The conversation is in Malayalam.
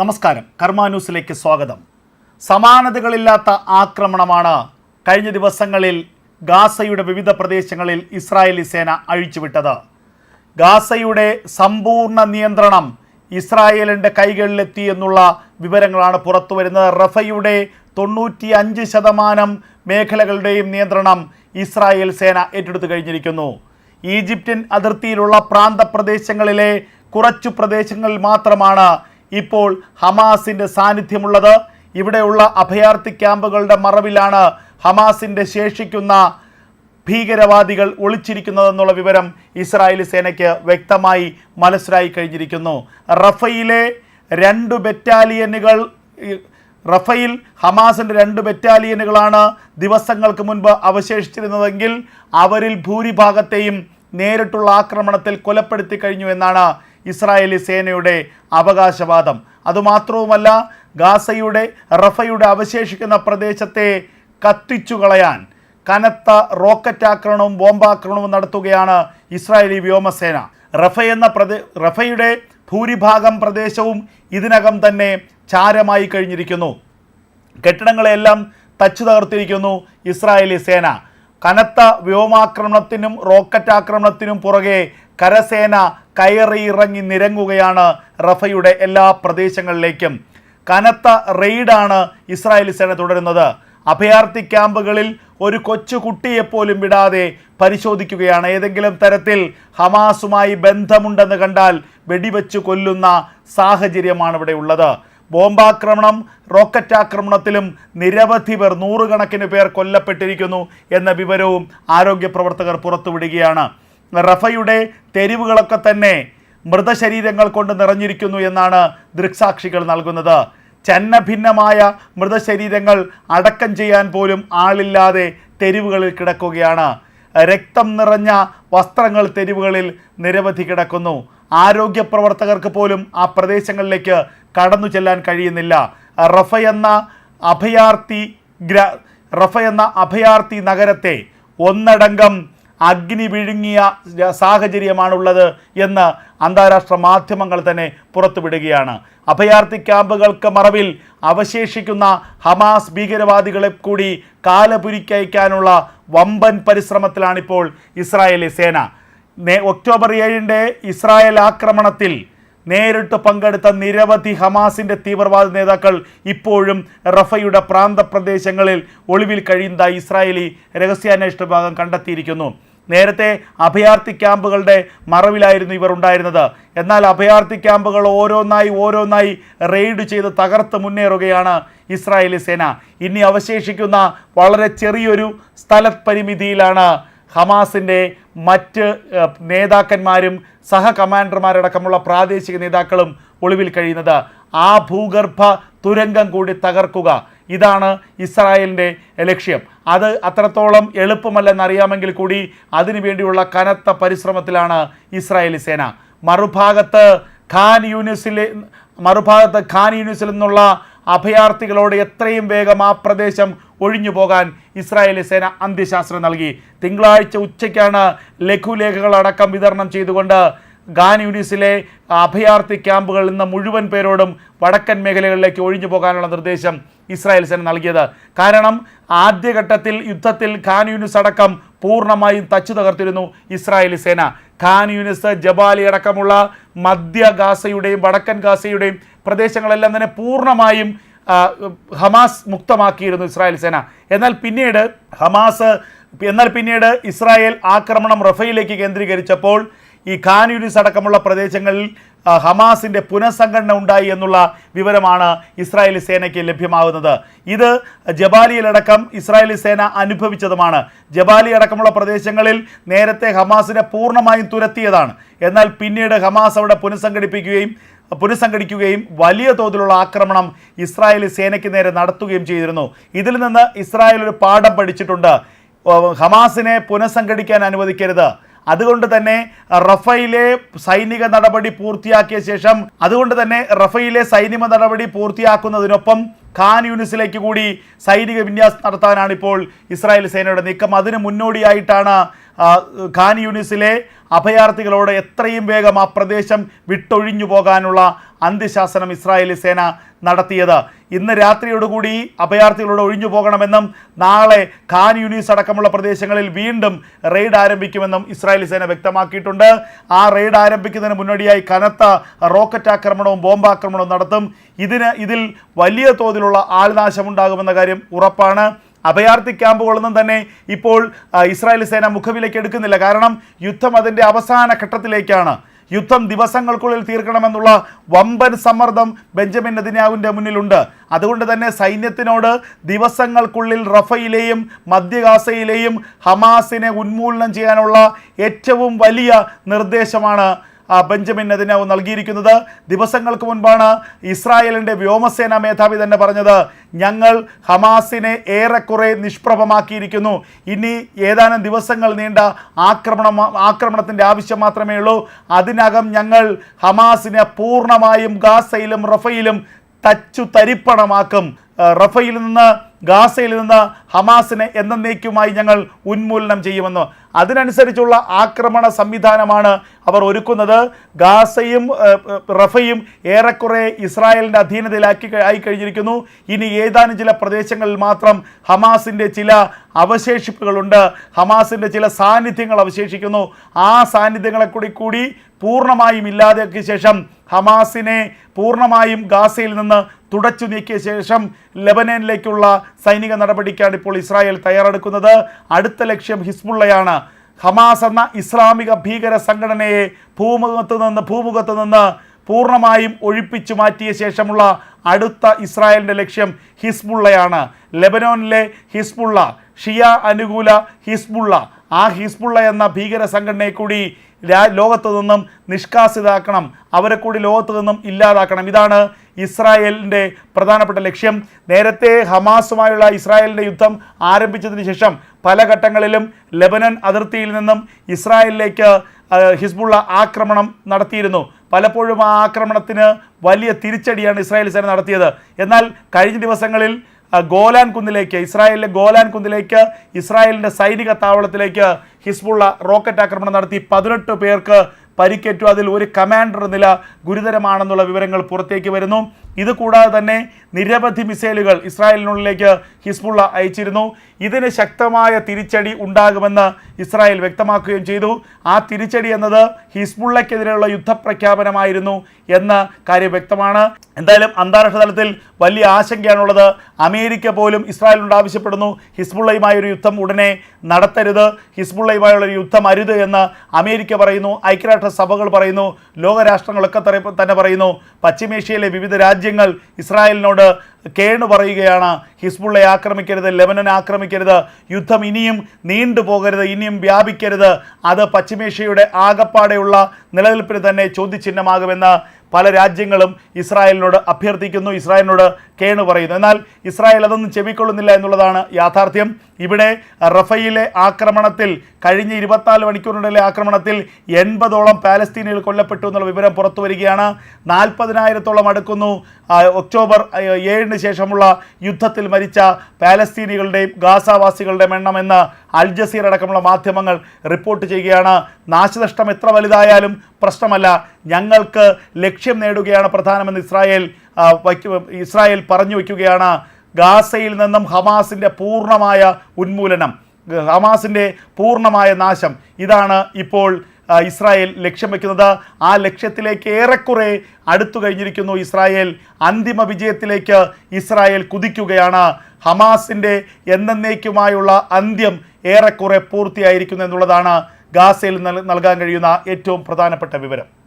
നമസ്കാരം. കർമാന്യൂസിലേക്ക് സ്വാഗതം. സമാനതകളില്ലാത്ത ആക്രമണമാണ് കഴിഞ്ഞ ദിവസങ്ങളിൽ ഗാസയുടെ വിവിധ പ്രദേശങ്ങളിൽ ഇസ്രായേലി സേന അഴിച്ചുവിട്ടത്. ഗാസയുടെ സമ്പൂർണ നിയന്ത്രണം ഇസ്രായേലിന്റെ കൈകളിലെത്തി എന്നുള്ള വിവരങ്ങളാണ് പുറത്തു വരുന്നത് റഫയുടെ തൊണ്ണൂറ്റി അഞ്ച് ശതമാനം മേഖലകളുടെയും നിയന്ത്രണം ഇസ്രായേൽ സേന ഏറ്റെടുത്തു കഴിഞ്ഞിരിക്കുന്നു. ഈജിപ്റ്റിൻ അതിർത്തിയിലുള്ള പ്രാന്തപ്രദേശങ്ങളിലെ കുറച്ചു പ്രദേശങ്ങളിൽ മാത്രമാണ് ഇപ്പോൾ ഹമാസിന്റെ സാന്നിധ്യമുള്ളത്. ഇവിടെയുള്ള അഭയാർത്ഥി ക്യാമ്പുകളുടെ മറവിലാണ് ഹമാസിന്റെ ശേഷിക്കുന്ന ഭീകരവാദികൾ ഒളിച്ചിരിക്കുന്നതെന്നുള്ള വിവരം ഇസ്രായേലി സേനയ്ക്ക് വ്യക്തമായി മനസ്സിലായി കഴിഞ്ഞിരിക്കുന്നു. റഫയിലെ രണ്ട് ബറ്റാലിയനുകൾ റഫയിൽ ഹമാസിന്റെ രണ്ട് ബറ്റാലിയനുകളാണ് ദിവസങ്ങൾക്ക് മുൻപ് അവശേഷിച്ചിരുന്നതെങ്കിൽ അവരിൽ ഭൂരിഭാഗത്തെയും നേരിട്ടുള്ള ആക്രമണത്തിൽ കൊലപ്പെടുത്തി കഴിഞ്ഞു എന്നാണ് ഇസ്രായേലി സേനയുടെ അവകാശവാദം. അതുമാത്രവുമല്ല ഗാസയുടെ റഫയുടെ അവശേഷിക്കുന്ന പ്രദേശത്തെ കത്തിച്ചു കളയാൻ കനത്ത റോക്കറ്റ് ആക്രമണവും ബോംബാക്രമണവും നടത്തുകയാണ് ഇസ്രായേലി വ്യോമസേന. റഫ എന്ന പ്രദേ റഫയുടെ ഭൂരിഭാഗം പ്രദേശവും ഇതിനകം തന്നെ ചാരമായി കഴിഞ്ഞിരിക്കുന്നു. കെട്ടിടങ്ങളെല്ലാം തച്ചു തകർത്തിരിക്കുന്നു ഇസ്രായേലി സേന. കനത്ത വ്യോമാക്രമണത്തിനും റോക്കറ്റ് ആക്രമണത്തിനും പുറകെ കരസേന കയറി ഇറങ്ങി നിരങ്ങുകയാണ് റഫയുടെ എല്ലാ പ്രദേശങ്ങളിലേക്കും. കനത്ത റെയ്ഡാണ് ഇസ്രായേലി സേന തുടരുന്നത്. അഭയാർത്ഥി ക്യാമ്പുകളിൽ ഒരു കൊച്ചു കുട്ടിയെപ്പോലും വിടാതെ പരിശോധിക്കുകയാണ്. ഏതെങ്കിലും തരത്തിൽ ഹമാസുമായി ബന്ധമുണ്ടെന്ന് കണ്ടാൽ വെടിവെച്ച് കൊല്ലുന്ന സാഹചര്യമാണ് ഇവിടെ ഉള്ളത്. ബോംബാക്രമണം റോക്കറ്റ് ആക്രമണത്തിലും നിരവധി പേർ നൂറുകണക്കിന് പേർ കൊല്ലപ്പെട്ടിരിക്കുന്നു എന്ന വിവരവും ആരോഗ്യ പ്രവർത്തകർ പുറത്തുവിടുകയാണ്. റഫയുടെ തെരുവുകളൊക്കെ തന്നെ മൃതശരീരങ്ങൾ കൊണ്ട് നിറഞ്ഞിരിക്കുന്നു എന്നാണ് ദൃക്സാക്ഷികൾ നൽകുന്നത്. ചന്നഭിന്നമായ മൃതശരീരങ്ങൾ അടക്കം ചെയ്യാൻ പോലും ആളില്ലാതെ തെരുവുകളിൽ കിടക്കുകയാണ്. രക്തം നിറഞ്ഞ വസ്ത്രങ്ങൾ തെരുവുകളിൽ നിരവധി കിടക്കുന്നു. ആരോഗ്യ പ്രവർത്തകർക്ക് പോലും ആ പ്രദേശങ്ങളിലേക്ക് കടന്നു ചെല്ലാൻ കഴിയുന്നില്ല. റഫ എന്ന അഭയാർത്ഥി ഗ്ര റഫ എന്ന അഭയാർത്ഥി നഗരത്തെ ഒന്നടങ്കം അഗ്നി വിഴുങ്ങിയ സാഹചര്യമാണുള്ളത് എന്ന് അന്താരാഷ്ട്ര മാധ്യമങ്ങൾ തന്നെ പുറത്തുവിടുകയാണ്. അഭയാർത്ഥി ക്യാമ്പുകൾക്ക് മറവിൽ അവശേഷിക്കുന്ന ഹമാസ് ഭീകരവാദികളെ കൂടി കാലപുരിക്കയക്കാനുള്ള വമ്പൻ പരിശ്രമത്തിലാണിപ്പോൾ ഇസ്രായേലി സേന. ഒക്ടോബർ ഏഴിന്റെ ഇസ്രായേൽ ആക്രമണത്തിൽ നേരിട്ട് പങ്കെടുത്ത നിരവധി ഹമാസിന്റെ തീവ്രവാദ നേതാക്കൾ ഇപ്പോഴും റഫയുടെ പ്രാന്തപ്രദേശങ്ങളിൽ ഒളിവിൽ കഴിയുന്നതായി ഇസ്രായേലി രഹസ്യാന്വേഷണ വിഭാഗം കണ്ടെത്തിയിരിക്കുന്നു. നേരത്തെ അഭയാർത്ഥി ക്യാമ്പുകളുടെ മറവിലായിരുന്നു ഇവർ ഉണ്ടായിരുന്നത്. എന്നാൽ അഭയാർത്ഥി ക്യാമ്പുകൾ ഓരോന്നായി ഓരോന്നായി റെയ്ഡ് ചെയ്ത് തകർത്ത് മുന്നേറുകയാണ് ഇസ്രായേലി സേന. ഇനി അവശേഷിക്കുന്ന വളരെ ചെറിയൊരു സ്ഥലപരിമിതിയിലാണ് ഹമാസിന്റെ മറ്റ് നേതാക്കന്മാരും സഹ കമാൻഡർമാരടക്കമുള്ള പ്രാദേശിക നേതാക്കളും ഒളിവിൽ കഴിയുന്നത്. ആ ഭൂഗർഭ തുരങ്കം കൂടി തകർക്കുക. ഇതാണ് ഇസ്രായേലിന്റെ ലക്ഷ്യം. അത് അത്രത്തോളം എളുപ്പമല്ലെന്നറിയാമെങ്കിൽ കൂടി അതിനുവേണ്ടിയുള്ള കനത്ത പരിശ്രമത്തിലാണ് ഇസ്രായേലി സേന. മറുഭാഗത്ത് ഖാൻ യൂണിസിലെ മറുഭാഗത്ത് ഖാൻ യൂണിസിൽ നിന്നുള്ള അഭയാർത്ഥികളോട് എത്രയും വേഗം ആ പ്രദേശം ഒഴിഞ്ഞു പോകാൻ ഇസ്രായേലി സേന അന്ത്യശാസ്ത്രം നൽകി. തിങ്കളാഴ്ച ഉച്ചയ്ക്കാണ് ലഘുലേഖകളടക്കം വിതരണം ചെയ്തുകൊണ്ട് ഖാൻ യൂണിസിലെ അഭയാർത്ഥി ക്യാമ്പുകളിൽ നിന്ന് മുഴുവൻ പേരോടും വടക്കൻ മേഖലകളിലേക്ക് ഒഴിഞ്ഞു പോകാനുള്ള നിർദ്ദേശം ഇസ്രായേൽ സേന നൽകിയത്. കാരണം ആദ്യഘട്ടത്തിൽ യുദ്ധത്തിൽ ഖാൻ യൂണിസ് അടക്കം പൂർണമായും തച്ചു തകർത്തിരുന്നു ഇസ്രായേലി സേന. ഖാൻ യൂനിസ് ജബാലി അടക്കമുള്ള മധ്യ ഗാസയുടെയും വടക്കൻ ഗാസയുടെയും പ്രദേശങ്ങളെല്ലാം തന്നെ പൂർണമായും ഹമാസ് മുക്തമാക്കിയിരുന്നു ഇസ്രായേൽ സേന. എന്നാൽ പിന്നീട് ഹമാസ് എന്നാൽ പിന്നീട് ഇസ്രായേൽ ആക്രമണം റഫയിലേക്ക് കേന്ദ്രീകരിച്ചപ്പോൾ ഈ ഖാൻ യൂനിസ് അടക്കമുള്ള പ്രദേശങ്ങളിൽ ഹമാസിന്റെ പുനഃസംഘടന ഉണ്ടായി എന്നുള്ള വിവരമാണ് ഇസ്രായേലി സേനയ്ക്ക് ലഭ്യമാകുന്നത്. ഇത് ജബാലിയിലടക്കം ഇസ്രായേലി സേന അനുഭവിച്ചതുമാണ്. ജബാലി അടക്കമുള്ള പ്രദേശങ്ങളിൽ നേരത്തെ ഹമാസിനെ പൂർണമായും തുരത്തിയതാണ്. എന്നാൽ പിന്നീട് ഹമാസ് അവിടെ പുനഃസംഘടിപ്പിക്കുകയും പുനഃസംഘടിക്കുകയും വലിയ തോതിലുള്ള ആക്രമണം ഇസ്രായേലി സേനയ്ക്ക് നേരെ നടത്തുകയും ചെയ്തിരുന്നു. ഇതിൽ നിന്ന് ഇസ്രായേൽ ഒരു പാഠം പഠിച്ചിട്ടുണ്ട്. ഹമാസിനെ പുനഃസംഘടിക്കാൻ അനുവദിക്കരുത്. അതുകൊണ്ട് തന്നെ റഫയിലെ സൈനിക നടപടി പൂർത്തിയാക്കിയ ശേഷം അതുകൊണ്ട് തന്നെ റഫയിലെ സൈനിക നടപടി പൂർത്തിയാക്കുന്നതിനൊപ്പം ഖാൻ യൂണിസിലേക്ക് കൂടി സൈനിക വിന്യാസം നടത്താനാണ് ഇപ്പോൾ ഇസ്രായേൽ സേനയുടെ നീക്കം. അതിന് മുന്നോടിയായിട്ടാണ് ഖാൻ യൂണിസിലെ അഭയാർത്ഥികളോട് എത്രയും വേഗം ആ പ്രദേശം വിട്ടൊഴിഞ്ഞു പോകാനുള്ള അന്ത്യശാസനം ഇസ്രായേലി സേന നടത്തിയത്. ഇന്ന് രാത്രിയോടുകൂടി അഭയാർത്ഥികളോട് ഒഴിഞ്ഞു പോകണമെന്നും നാളെ ഖാൻ യൂണീസ് അടക്കമുള്ള പ്രദേശങ്ങളിൽ വീണ്ടും റെയ്ഡ് ആരംഭിക്കുമെന്നും ഇസ്രായേലി സേന വ്യക്തമാക്കിയിട്ടുണ്ട്. ആ റെയ്ഡ് ആരംഭിക്കുന്നതിന് മുന്നോടിയായി കനത്ത റോക്കറ്റ് ആക്രമണവും ബോംബാക്രമണവും നടത്തും. ഇതിന് ഇതിൽ വലിയ തോതിലുള്ള ആൾനാശമുണ്ടാകുമെന്ന കാര്യം ഉറപ്പാണ്. അഭയാർത്ഥി ക്യാമ്പുകളൊന്നും തന്നെ ഇപ്പോൾ ഇസ്രായേൽ സേന മുഖവിലേക്ക് എടുക്കുന്നില്ല. കാരണം യുദ്ധം അതിന്റെ അവസാന ഘട്ടത്തിലേക്കാണ്. യുദ്ധം ദിവസങ്ങൾക്കുള്ളിൽ തീർക്കണമെന്നുള്ള വമ്പൻ സമ്മർദ്ദം ബെഞ്ചമിൻ നെതിന്യാവിന്റെ മുന്നിലുണ്ട്. അതുകൊണ്ട് തന്നെ സൈന്യത്തിനോട് ദിവസങ്ങൾക്കുള്ളിൽ റഫയിലെയും മധ്യഗാസയിലെയും ഹമാസിനെ ഉന്മൂലനം ചെയ്യാനുള്ള ഏറ്റവും വലിയ നിർദ്ദേശമാണ് ബെഞ്ചമിൻ നെതന്യാഹു നൽകിയിരിക്കുന്നത്. ദിവസങ്ങൾക്ക് മുൻപാണ് ഇസ്രായേലിന്റെ വ്യോമസേന മേധാവി തന്നെ പറഞ്ഞത് ഞങ്ങൾ ഹമാസിനെ ഏറെക്കുറെ നിഷ്പ്രഭമാക്കിയിരിക്കുന്നു. ഇനി ഏതാനും ദിവസങ്ങൾ നീണ്ട ആക്രമണം ആക്രമണത്തിന്റെ ആവശ്യം മാത്രമേ ഉള്ളൂ. അതിനകം ഞങ്ങൾ ഹമാസിനെ പൂർണമായും ഗാസയിലും റഫയിലും തച്ചു തരിപ്പണമാക്കും റഫയിൽ നിന്ന് ഗാസയിൽ നിന്ന് ഹമാസിനെ എന്നേക്കുമായി ഞങ്ങൾ ഉന്മൂലനം ചെയ്യുമെന്ന്. അതിനനുസരിച്ചുള്ള ആക്രമണ സംവിധാനമാണ് അവർ ഒരുക്കുന്നത്. ഗാസയും റഫയും ഏറെക്കുറെ ഇസ്രായേലിന്റെ അധീനതയിലാക്കി ആയി കഴിഞ്ഞിരിക്കുന്നു. ഇനി ഏതാനും ചില പ്രദേശങ്ങളിൽ മാത്രം ഹമാസിന്റെ ചില അവശേഷിപ്പുകളുണ്ട്. ഹമാസിന്റെ ചില സാന്നിധ്യങ്ങൾ അവശേഷിക്കുന്നു. ആ സാന്നിധ്യങ്ങളെ കൂടി കൂടി പൂർണമായും ഇല്ലാതാക്കിയ ശേഷം ഹമാസിനെ പൂർണമായും ഗാസയിൽ നിന്ന് തുടച്ചു നീക്കിയ ശേഷം ലെബനനിലേക്കുള്ള സൈനിക നടപടിക്കാണ് ഇപ്പോൾ ഇസ്രായേൽ തയ്യാറെടുക്കുന്നത്. അടുത്ത ലക്ഷ്യം ഹിസ്ബുള്ളയാണ്. ഹമാസ് എന്ന ഇസ്ലാമിക ഭീകര സംഘടനയെ ഭൂമുഖത്ത് നിന്ന് ഭൂമുഖത്ത് നിന്ന് പൂർണമായും ഒഴിപ്പിച്ചു മാറ്റിയ ശേഷമുള്ള അടുത്ത ഇസ്രായേലിന്റെ ലക്ഷ്യം ഹിസ്ബുള്ളയാണ്. ലെബനോനിലെ ഹിസ്ബുള്ള ഷിയ അനുകൂല ഹിസ്ബുള്ള. ആ ഹിസ്ബുള്ള എന്ന ഭീകര സംഘടനയെ കൂടി രാ ലോകത്ത് നിന്നും നിഷ്കാസിതാക്കണം. അവരെ കൂടി ലോകത്ത് നിന്നും ഇല്ലാതാക്കണം. ഇതാണ് ഇസ്രായേലിന്റെ പ്രധാനപ്പെട്ട ലക്ഷ്യം. നേരത്തെ ഹമാസുമായുള്ള ഇസ്രായേലിന്റെ യുദ്ധം ആരംഭിച്ചതിന് ശേഷം പല ഘട്ടങ്ങളിലും ലെബനൻ അതിർത്തിയിൽ നിന്നും ഇസ്രായേലിലേക്ക് ഹിസ്ബുള്ള ആക്രമണം നടത്തിയിരുന്നു. പലപ്പോഴും ആ ആക്രമണത്തിന് വലിയ തിരിച്ചടിയാണ് ഇസ്രായേൽ സേന നടത്തിയത്. എന്നാൽ കഴിഞ്ഞ ദിവസങ്ങളിൽ ഗോലാൻ കുന്നിലേക്ക് ഇസ്രായേലിലെ ഗോലാൻ കുന്നിലേക്ക് ഇസ്രായേലിന്റെ സൈനിക താവളത്തിലേക്ക് ഹിസ്ബുള്ള റോക്കറ്റ് ആക്രമണം നടത്തി. പതിനെട്ട് പേർക്ക് പരിക്കേറ്റു. അതിൽ ഒരു കമാൻഡർ നില ഗുരുതരമാണെന്നുള്ള വിവരങ്ങൾ പുറത്തേക്ക് വരുന്നു. ഇത് കൂടാതെ തന്നെ നിരവധി മിസൈലുകൾ ഇസ്രായേലിനുള്ളിലേക്ക് ഹിസ്ബുള്ള അയച്ചിരുന്നു. ഇതിന് ശക്തമായ തിരിച്ചടി ഉണ്ടാകുമെന്ന് ഇസ്രായേൽ വ്യക്തമാക്കുകയും ചെയ്തു. ആ തിരിച്ചടി എന്നത് ഹിസ്ബുള്ളയ്ക്കെതിരെയുള്ള യുദ്ധപ്രഖ്യാപനമായിരുന്നു എന്ന കാര്യം വ്യക്തമാണ്. എന്തായാലും അന്താരാഷ്ട്ര തലത്തിൽ വലിയ ആശങ്കയാണുള്ളത്. അമേരിക്ക പോലും ഇസ്രായേലിനോട് ആവശ്യപ്പെടുന്നു ഹിസ്ബുള്ളയുമായൊരു യുദ്ധം ഉടനെ നടത്തരുത്. ഹിസ്ബുള്ളയുമായുള്ള യുദ്ധം അരുത് എന്ന് അമേരിക്ക പറയുന്നു. ഐക്യരാഷ്ട്ര സഭകൾ പറയുന്നു ലോകരാഷ്ട്രങ്ങളൊക്കെ തന്നെ പറയുന്നു. പശ്ചിമേഷ്യയിലെ വിവിധ രാജ്യങ്ങൾ ഇസ്രായേലിനോട് കേണു പറയുകയാണ്. ഹിസ്ബുള്ളയെ ആക്രമിക്കരുത് ലെബനൻ ആക്രമിക്കരുത് യുദ്ധം ഇനിയും നീണ്ടുപോകരുത് ഇനിയും വ്യാപിക്കരുത്. അത് പശ്ചിമേഷ്യയുടെ ആകപ്പാടെയുള്ള നിലനിൽപ്പിന് തന്നെ ചോദ്യചിഹ്നമാകുമെന്ന് പല രാജ്യങ്ങളും ഇസ്രായേലിനോട് അഭ്യർത്ഥിക്കുന്നു ഇസ്രായേലിനോട് കേണു പറയുന്നു. എന്നാൽ ഇസ്രായേൽ അതൊന്നും ചെവിക്കൊള്ളുന്നില്ല എന്നുള്ളതാണ് യാഥാർത്ഥ്യം. ഇവിടെ റഫയിലെ ആക്രമണത്തിൽ കഴിഞ്ഞ ഇരുപത്തിനാല് മണിക്കൂറിനിടയിലെ ആക്രമണത്തിൽ എൺപതോളം പാലസ്തീനികൾ കൊല്ലപ്പെട്ടു എന്നുള്ള വിവരം പുറത്തു വരികയാണ്. നാൽപ്പതിനായിരത്തോളം അടുക്കുന്നു. ഒക്ടോബർ ഏഴിന് ശേഷമുള്ള യുദ്ധത്തിൽ മരിച്ച പാലസ്തീനികളുടെയും ഗാസാവാസികളുടെയും എണ്ണം എന്ന് അൽ ജസീർ അടക്കമുള്ള മാധ്യമങ്ങൾ റിപ്പോർട്ട് ചെയ്യുകയാണ്. നാശനഷ്ടം എത്ര വലുതായാലും പ്രശ്നമല്ല. ഞങ്ങൾക്ക് ലക്ഷ്യം നേടുകയാണ് പ്രധാനമെന്ന് ഇസ്രായേൽ ഇസ്രായേൽ പറഞ്ഞു വയ്ക്കുകയാണ്. ഗാസയിൽ നിന്നും ഹമാസിന്റെ പൂർണമായ ഉന്മൂലനം ഹമാസിന്റെ പൂർണമായ നാശം. ഇതാണ് ഇപ്പോൾ ഇസ്രായേൽ ലക്ഷ്യം വെക്കുന്നത് ആ ലക്ഷ്യത്തിലേക്ക് ഏറെക്കുറെ അടുത്തു കഴിഞ്ഞിരിക്കുന്നു ഇസ്രായേൽ. അന്തിമ വിജയത്തിലേക്ക് ഇസ്രായേൽ കുതിക്കുകയാണ്. ഹമാസിന്റെ എന്നേക്കുമായുള്ള അന്ത്യം ഏറെക്കുറെ പൂർത്തിയായിരിക്കുന്നു എന്നുള്ളതാണ് ഗാസയിൽ നൽ- നൽകാൻ കഴിയുന്ന ഏറ്റവും പ്രധാനപ്പെട്ട വിവരം.